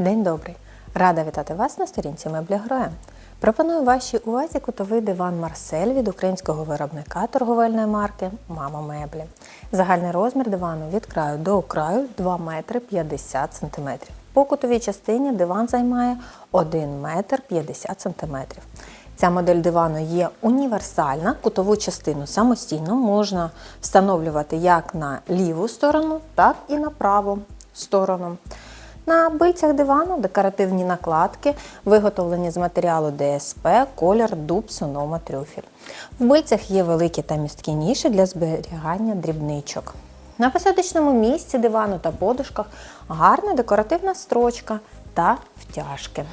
День добрий! Рада вітати вас на сторінці меблі Гроя. Пропоную вашій увазі кутовий диван Марсель від українського виробника торговельної марки Мама Меблі. Загальний розмір дивану від краю до краю 2 метри 50 см. По кутовій частині диван займає 1 метр 50 см. Ця модель дивану є універсальна. Кутову частину самостійно можна встановлювати як на ліву сторону, так і на праву сторону. На бильцях дивану декоративні накладки, виготовлені з матеріалу ДСП, колір, дуб, сонома, трюфель. В бильцях є великі та місткі ніші для зберігання дрібничок. На посадочному місці дивану та подушках гарна декоративна строчка та втяжки.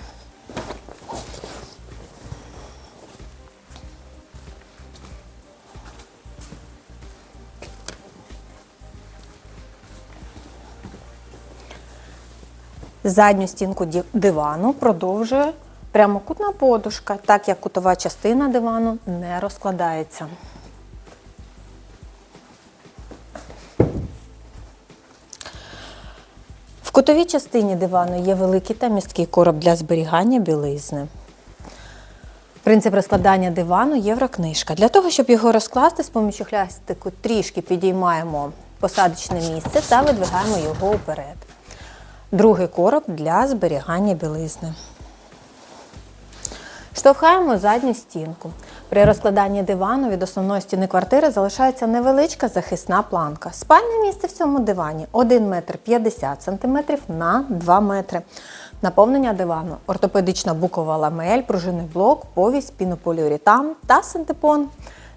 Задню стінку дивану продовжує прямокутна подушка, так як кутова частина дивану не розкладається. В кутовій частині дивану є великий та місткий короб для зберігання білизни. Принцип розкладання дивану єврокнижка. Для того, щоб його розкласти, з помічю хлястику трішки підіймаємо посадочне місце та видвигаємо його вперед. Другий короб для зберігання білизни. Штовхаємо задню стінку. При розкладанні дивану від основної стіни квартири залишається невеличка захисна планка. Спальне місце в цьому дивані 1 метр 50 см на 2 метри. Наповнення дивану ортопедична букова ламель, пружинний блок, повість, пінополіуретан та синтепон.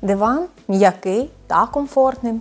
Диван м'який та комфортний.